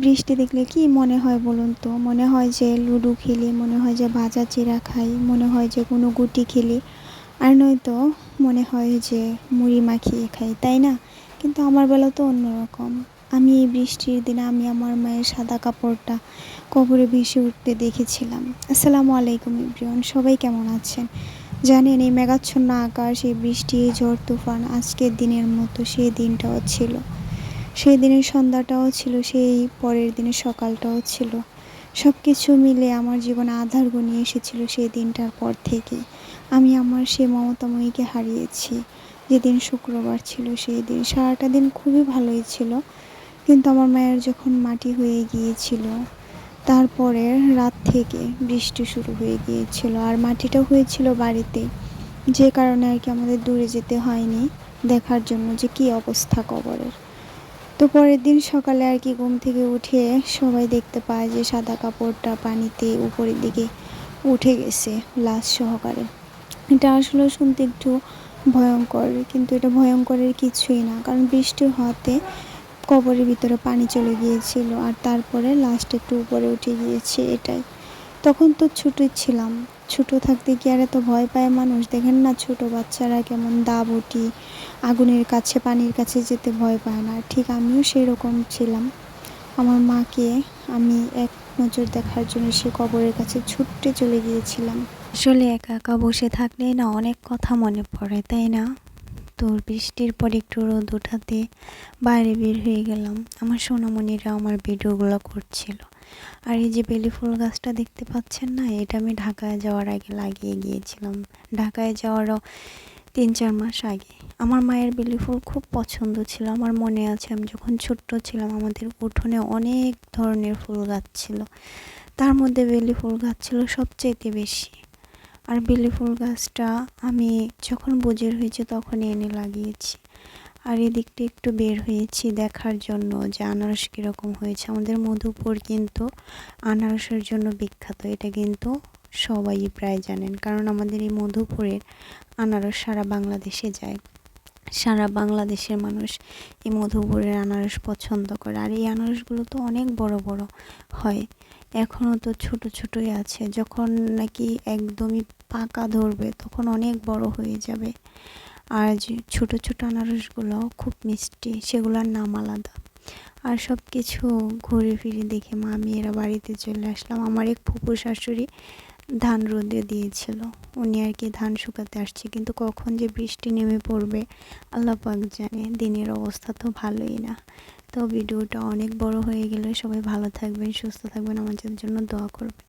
বৃষ্টি দেখলে কি মনে হয় বলুন তো? মনে হয় যে লুডো খেলি, মনে হয় যে ভাজা চিরা খাই, মনে হয় যে কোনো গুটি খেলি। আর নয়তো মনে হয় যে মুড়ি মাখিয়ে খাই, তাই না? কিন্তু আমার বেলা তো অন্যরকম। আমি এই বৃষ্টির দিনে আমি আমার মায়ের সাদা কাপড়টা কবরে ভেসে উঠতে দেখেছিলাম। আসসালামু আলাইকুম ইব্রিয়ন, সবাই কেমন আছেন? জানেন, এই মেঘাচ্ছন্ন আকাশ, এই বৃষ্টি ঝড় তুফান আজকের দিনের মতো, সেই দিনটাও ছিল। সেই দিনের সন্ধ্যাটাও ছিল, সেই পরের দিনের সকালটাও ছিল। সব কিছু মিলে আমার জীবনে আধার গনিয়ে এসেছিল সেই দিনটার পর থেকে। আমি আমার সে মমতাময়ীকে হারিয়েছি। যেদিন শুক্রবার ছিল সেই দিন। সারাটা দিন খুবই ভালোই ছিল। কিন্তু আমার মায়ের যখন মাটি হয়ে গিয়েছিল, তারপরে রাত থেকে বৃষ্টি শুরু হয়ে গিয়েছিল। আর মাটিটা হয়েছিল বাড়িতে। যে কারণে আর কি আমাদের দূরে যেতে হয়নি। দেখার জন্য যে কী অবস্থা কবরের। তো পরের দিন সকালে আর কি ঘুম থেকে উঠে সবাই দেখতে পায় যে সাদা কাপড়টা পানিতে উপরের দিকে উঠে গেছে লাশ সহকারে। এটা আসলে শুনতে একটু ভয়ঙ্কর, কিন্তু এটা ভয়ঙ্করের কিছুই না, কারণ বৃষ্টি হওয়াতে কবরের ভিতরে পানি চলে গিয়েছিল আর তারপরে লাস্ট একটু উপরে উঠে গিয়েছে এটাই। তখন তো ছোটোই ছিলাম। ছোট থাকতে কি আর এত ভয় পায় মানুষ? দেখেন না ছোট বাচ্চারা কেমন দা বটি আগুনের কাছে, পানির কাছে যেতে ভয় পায় না। ঠিক আমিও সেই রকম ছিলাম। আমার মাকে আমি এক নজর দেখার জন্য সে কবরের কাছে ছুটতে চলে গিয়েছিলাম। আসলে একা একা বসে থাকলেই না অনেক কথা মনে পড়ে, তাই না? তোর বৃষ্টির পর একটু রোদ ওঠাতে বাইরে বের হয়ে গেলাম। আমার সোনামণিরা আমার ভিডিওগুলো করছিল। আর এই যে বেলি ফুল গাছটা দেখতে পাচ্ছেন না, এটা আমি ঢাকায় যাওয়ার আগে লাগিয়ে গিয়েছিলাম। ঢাকায় যাওয়ারও তিন চার মাস আগে। আমার মায়ের বেলি ফুল খুব পছন্দ ছিল। আমার মনে আছে, আমি যখন ছোট্ট ছিলাম, আমাদের উঠোনে অনেক ধরনের ফুল গাছ ছিল। তার মধ্যে বেলি ফুল গাছ ছিল সবচেয়ে বেশি। আর বেলি ফুল গাছটা আমি যখন বোঝের হয়েছে তখন এনে লাগিয়েছি। আর এদিকটা একটু বের হয়েছি দেখার জন্য যে আনারস কীরকম হয়েছে। আমাদের মধুপুর কিন্তু আনারসের জন্য বিখ্যাত। এটা কিন্তু সবাই প্রায় জানেন, কারণ আমাদের এই মধুপুরের আনারস সারা বাংলাদেশে যায়। সারা বাংলাদেশের মানুষ এই মধুপুরের আনারস পছন্দ করে। আর এই আনারসগুলো তো অনেক বড় বড় হয়। এখনও তো ছোট ছোটই আছে। যখন নাকি একদমই পাকা ধরবে, তখন অনেক বড় হয়ে যাবে। আর যে ছোটো ছোটো আনারসগুলো খুব মিষ্টি, সেগুলোর নাম আলাদা। আর সব কিছু ঘুরে ফিরে দেখে মা মেয়েরা বাড়িতে চলে আসলাম। আমার এক ফুপুর শাশুড়ি ধান রোদে দিয়েছিল। উনি আর কি ধান শুকাতে আসছে। কিন্তু কখন যে বৃষ্টি নেমে পড়বে, আল্লাহ পাক জানে। দিনের অবস্থা তো ভালোই না। তো ভিডিওটা অনেক বড় হয়ে গেলে সবাই ভালো থাকবেন, সুস্থ থাকবেন। আমাদের জন্য দোয়া করবেন।